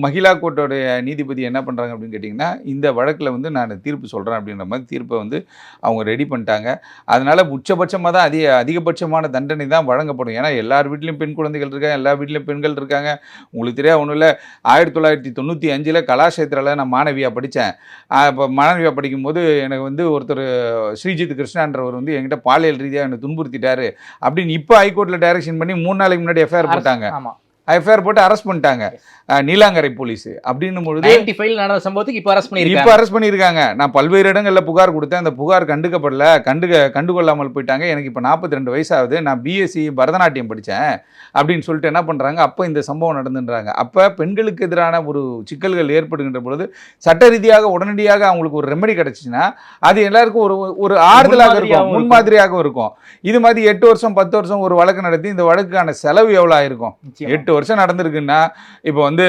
மகிழா கோர்ட்டோடைய நீதிபதி என்ன பண்றாங்க அப்படின்னு கேட்டிங்கன்னா இந்த வழக்கில் வந்து நான் தீர்ப்பு சொல்றேன் அப்படின்ற மாதிரி தீர்ப்பை வந்து அவங்க ரெடி பண்ணிட்டாங்க. அதனால உச்சபட்சமாக தான் அதிக அதிகபட்சமான தண்டனை தான் வழங்கப்படும். ஏன்னா எல்லார் வீட்லேயும் பெண் குழந்தைகள் இருக்காங்க எல்லா வீட்லேயும் பெண்கள் இருக்காங்க. உங்களுக்கு தெரியாது ஒன்றும் இல்லை. ஆயிரத்தி தொள்ளாயிரத்தி தொண்ணூற்றி அஞ்சில் கலாஷேத்திராவில் நான் மாணவியாக படித்தேன் இப்போ மாணவியாக படிக்கும்போது எனக்கு வந்து ஒருத்தர் ஸ்ரீஜித் கிருஷ்ணான்றவர் வந்து என்கிட்ட பாலியல் ரீதியாக என்னை துன்புறுத்திட்டாரு அப்படின்னு இப்போ ஹைகோர்ட்டில் டைரக்ஷன் பண்ணி மூணு நாளைக்கு முன்னாடி எஃப்ஐஆர் போட்டாங்க. ஆமா. எஃப்ஐஆர் போட்டு அரெஸ்ட் பண்ணிட்டாங்க. நீலாங்கரை போலீஸ் அப்படின்னும் பொழுது நடந்த சம்பவத்துக்கு இப்போ அரெஸ்ட் இப்போ பண்ணிருக்காங்க அரெஸ்ட் பண்ணியிருக்காங்க. நான் பல்வேறு இடங்களில் புகார் கொடுத்தேன். அந்த புகார் கண்டுக்கப்படல. கண்டுக கண்டுகொள்ளாமல் போயிட்டாங்க. எனக்கு இப்போ நாற்பத்தி ரெண்டு வயசாகுது. நான் பிஎஸ்சி பரதநாட்டியம் படித்தேன் அப்படின்னு சொல்லிட்டு என்ன பண்ணுறாங்க அப்போ இந்த சம்பவம் நடந்துன்றாங்க. அப்போ பெண்களுக்கு எதிரான ஒரு சிக்கல்கள் ஏற்படுகின்ற பொழுது சட்ட ரீதியாக உடனடியாக அவங்களுக்கு ஒரு ரெமெடி கிடச்சிச்சின்னா அது எல்லாருக்கும் ஒரு ஒரு ஆறுதலாக இருக்கும். முன்மாதிரியாகவும் இருக்கும். இது மாதிரி எட்டு வருஷம் பத்து வருஷம் ஒரு வழக்கு நடத்தி இந்த வழக்குக்கான செலவு எவ்வளோ ஆயிருக்கும். எட்டு வருஷம் நடந்திருக்குன்னா இப்போ வந்து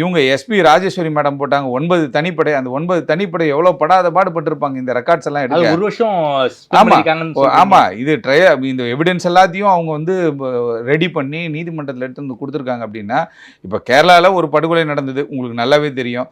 இவங்க எஸ்பி ராஜேஸ்வரி மேடம் போட்டாங்க ஒன்பது தனிப்படை அந்த ஒன்பது தனிப்படை எவ்வளோ படாத பாடுபட்டிருப்பாங்க இந்த ரெக்கார்ட்ஸ் எல்லாம் எடுக்க. ஒரு வருஷம் spend ஆமா. பண்ணிருக்காங்கன்னு ஓ, சொல்றீங்க. ஆமா. இது ட்ரைய இந்த எவிடன்ஸ் எல்லாத்தையும் அவங்க வந்து ரெடி பண்ணி நீதிமன்றத்தில் எடுத்து வந்து கொடுத்துருக்காங்க அப்படின்னா இப்போ கேரளாவில் ஒரு படுகொலை நடந்தது உங்களுக்கு நல்லாவே தெரியும்.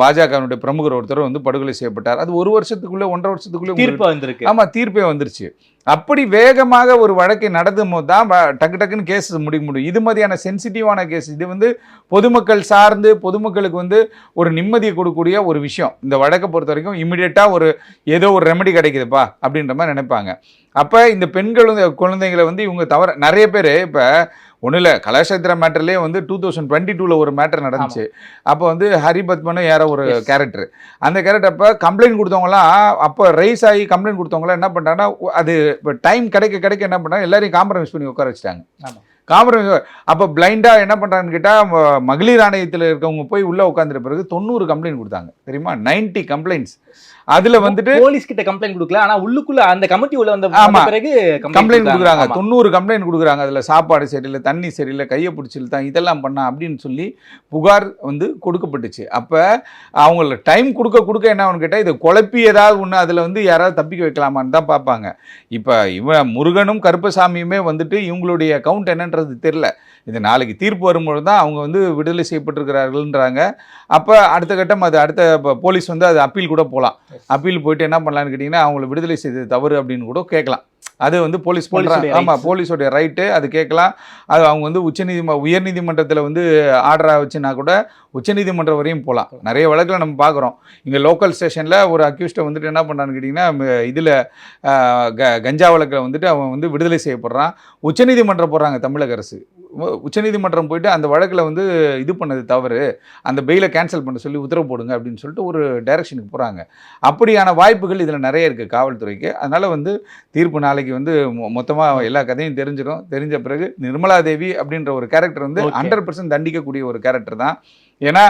பாஜகவினுடைய பிரமுகர் ஒருத்தர் வந்து படுகொலை செய்யப்பட்டார். அது ஒரு வருஷத்துக்குள்ள ஒன்றரை வருஷத்துக்குள்ள தீர்ப்பு வந்திருக்கு. ஆமா தீர்ப்பே வந்துருச்சு. அப்படி வேகமாக ஒரு வழக்கை நடத்தும் போது தான் டக்கு டக்குன்னு கேஸ் முடிக்க முடியும். இது மாதிரியான சென்சிட்டிவான கேஸ் இது வந்து பொதுமக்கள் சார்ந்து பொதுமக்களுக்கு வந்து ஒரு நிம்மதியை கொடுக்கக்கூடிய ஒரு விஷயம். இந்த வழக்கை பொறுத்த வரைக்கும் இமிடியேட்டாக ஒரு ஏதோ ஒரு ரெமெடி கிடைக்குதுப்பா அப்படின்ற மாதிரி நினைப்பாங்க. அப்போ இந்த பெண்கள் வந்து குழந்தைங்களை வந்து இவங்க தவிர நிறைய பேர் இப்போ ஒன்றும் இல்லை கலாஷேத்திர மேட்டர்லேயே வந்து டூ தௌசண்ட் டுவெண்ட்டி டூவில் ஒரு மேட்டர் நடந்துச்சு. அப்போ வந்து ஹரிபத்மனு யாரோ ஒரு. கேரக்டர் அந்த கேரக்டர் அப்போ கம்ப்ளைண்ட் கொடுத்தவங்களாம் அப்போ ரைஸ் ஆகி கம்ப்ளைண்ட் கொடுத்தவங்களாம் என்ன பண்ணிட்டாங்கன்னா அது இப்போ டைம் கிடைக்க கிடைக்க என்ன பண்ணாங்க எல்லாரையும் காம்ப்ரமைஸ் பண்ணி உட்கார வச்சுட்டாங்க. ஆமா. அப்போ பிளைண்டாக என்ன பண்ணுறான்னு கேட்டால் மகளிர் ஆணையத்தில் இருக்கவங்க போய் உள்ளே உட்காந்துட்ட பிறகு தொண்ணூறு கம்ப்ளைண்ட் கொடுத்தாங்க தெரியுமா 90 கம்ப்ளைண்ட்ஸ் அதில் வந்துட்டு போலீஸ் கிட்ட கம்ப்ளைண்ட் கொடுக்கல. ஆனா உள்ளுக்குள்ள அந்த கமிட்டி உள்ள வந்த ஆமா. பிறகு கம்ப்ளைண்ட் கொடுக்குறாங்க. தொண்ணூறு கம்ப்ளைண்ட் கொடுக்குறாங்க. அதில் சாப்பாடு சரியில்லை தண்ணி சரியில்லை கையை பிடிச்சிருத்தான் இதெல்லாம் பண்ணா அப்படின்னு சொல்லி புகார் வந்து கொடுக்கப்பட்டுச்சு. அப்போ அவங்கள டைம் கொடுக்க கொடுக்க என்ன கேட்டால் இதை குழப்பி ஏதாவது ஒன்று அதில் வந்து யாராவது தப்பிக்க வைக்கலாமான்னு தான் பார்ப்பாங்க. இப்போ இவன் முருகனும் கருப்பசாமியுமே வந்துட்டு இவங்களுடைய கவுண்ட் என்னன்றது தெரில இது நாளைக்கு தீர்ப்பு வரும்பொழுது தான் அவங்க வந்து விடுதலை செய்யப்பட்டிருக்கிறார்கள்ன்றாங்க. அப்போ அடுத்த கட்டம் அது அடுத்த ப- போலீஸ் வந்து அது அப்பீல் கூட போகலாம் அப்பீல் போயிட்டு என்ன பண்ணலான்னு கேட்டிங்கன்னா அவங்கள விடுதலை செய்தது தவறு அப்படின்னு கூட கேட்கலாம். அது வந்து போலீஸ் பண்ணுறாங்க ஆமாம். போலீஸோடைய ரைட்டு அது கேட்கலாம். அது அவங்க வந்து உச்சநீதிம உயர்நீதிமன்றத்தில் வந்து ஆர்டராக வச்சுனா கூட உச்சநீதிமன்றம் வரையும் போகலாம் நிறைய வழக்கில் நம்ம பார்க்குறோம் இங்கே லோக்கல் ஸ்டேஷனில் ஒரு அக்யூஸ்ட்டை வந்துட்டு என்ன பண்ணுறான்னு கேட்டிங்கன்னா இதில் க கஞ்சா வழக்கில் வந்துட்டு அவன் வந்து விடுதலை செய்யப்படுறான். உச்சநீதிமன்றம் போடுறாங்க தமிழக அரசு. உச்சநீதிமன்றம் போயிட்டு அந்த வழக்கில் வந்து இது பண்ணது தவறு. அந்த பெயிலை கேன்சல் பண்ண சொல்லி உத்தரவு போடுங்க அப்படின்னு சொல்லிட்டு ஒரு டைரக்ஷனுக்கு போகிறாங்க அப்படியான வாய்ப்புகள் இதில் நிறைய இருக்குது காவல்துறைக்கு. அதனால் வந்து தீர்ப்பு நாளைக்கு வந்து மொத்தமாக எல்லா கதையும் தெரிஞ்சிடும் தெரிஞ்ச பிறகு நிர்மலா தேவி அப்படின்ற ஒரு கேரக்டர் வந்து. ஹண்ட்ரட் பர்சன்ட் தண்டிக்கக்கூடிய ஒரு கேரக்டர் தான். ஏன்னா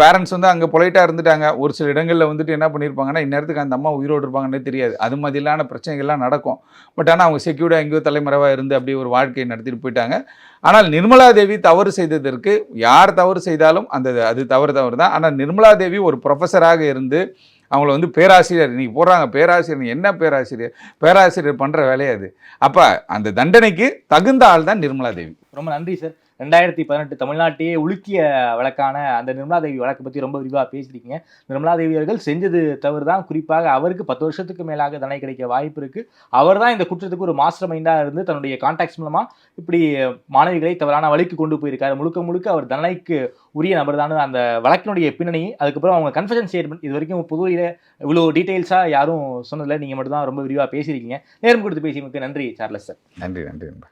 பேரண்ட்ஸ் வந்து அங்கே பொலைட்டாக இருந்துட்டாங்க. ஒரு சில இடங்களில் வந்துட்டு என்ன பண்ணியிருப்பாங்கன்னா இந்நேரத்துக்கு அந்த அம்மா உயிரோடு இருப்பாங்கன்னே தெரியாது. அது மாதிரிலான பிரச்சனைகள்லாம் நடக்கும். பட் ஆனால் அவங்க செக்யூர்டாக எங்கேயோ தலைமறைவாக இருந்து அப்படியே ஒரு வாழ்க்கையை நடத்திட்டு போயிட்டாங்க. ஆனால் நிர்மலா தேவி தவறு செய்ததற்கு யார் தவறு செய்தாலும் அந்த அது தவறு தவறு தான். ஆனால் நிர்மலா தேவி ஒரு ப்ரொஃபஸராக இருந்து அவங்கள வந்து பேராசிரியர் இன்றைக்கி போடுறாங்க பேராசிரியர் என்ன பேராசிரியர்? பேராசிரியர் பண்ணுற வேலையாது அது? அப்போ அந்த தண்டனைக்கு தகுந்த ஆள் தான் நிர்மலா தேவி. ரொம்ப நன்றி சார் ரெண்டாயிரத்தி பதினெட்டு தமிழ்நாட்டையே உலுக்கிய வழக்கான அந்த நிர்மலா தேவி வழக்கை பற்றி ரொம்ப விரிவாக பேசியிருக்கீங்க. நிர்மலா தேவி அவர்கள் செஞ்சது தவறு தான் குறிப்பாக அவருக்கு பத்து வருஷத்துக்கு மேலாக தண்டனை கிடைக்க வாய்ப்பு இருக்கு. அவர் தான் இந்த குற்றத்துக்கு ஒரு மாஸ்டர் மைண்டாக இருந்து தன்னுடைய கான்டாக்ட்ஸ் மூலமா இப்படி மாணவிகளை தவறான வழிக்கு கொண்டு போயிருக்காரு. முழுக்க முழுக்க அவர் தண்டனைக்கு உரிய நபர் தான். அந்த வழக்கினுடைய பின்னணி அதுக்கப்புறம் அவங்க கன்ஃபஷன் ஸ்டேட்மெண்ட் இது வரைக்கும் புதுவையில் இவ்வளோ டீட்டெயில்ஸாக யாரும் சொன்னதில்லை. நீங்கள் மட்டும் தான் ரொம்ப விரிவாக பேசியிருக்கீங்க. நேரம் கொடுத்து பேசியமைக்கு நன்றி சார்லஸ் சார் நன்றி நன்றி நண்பா.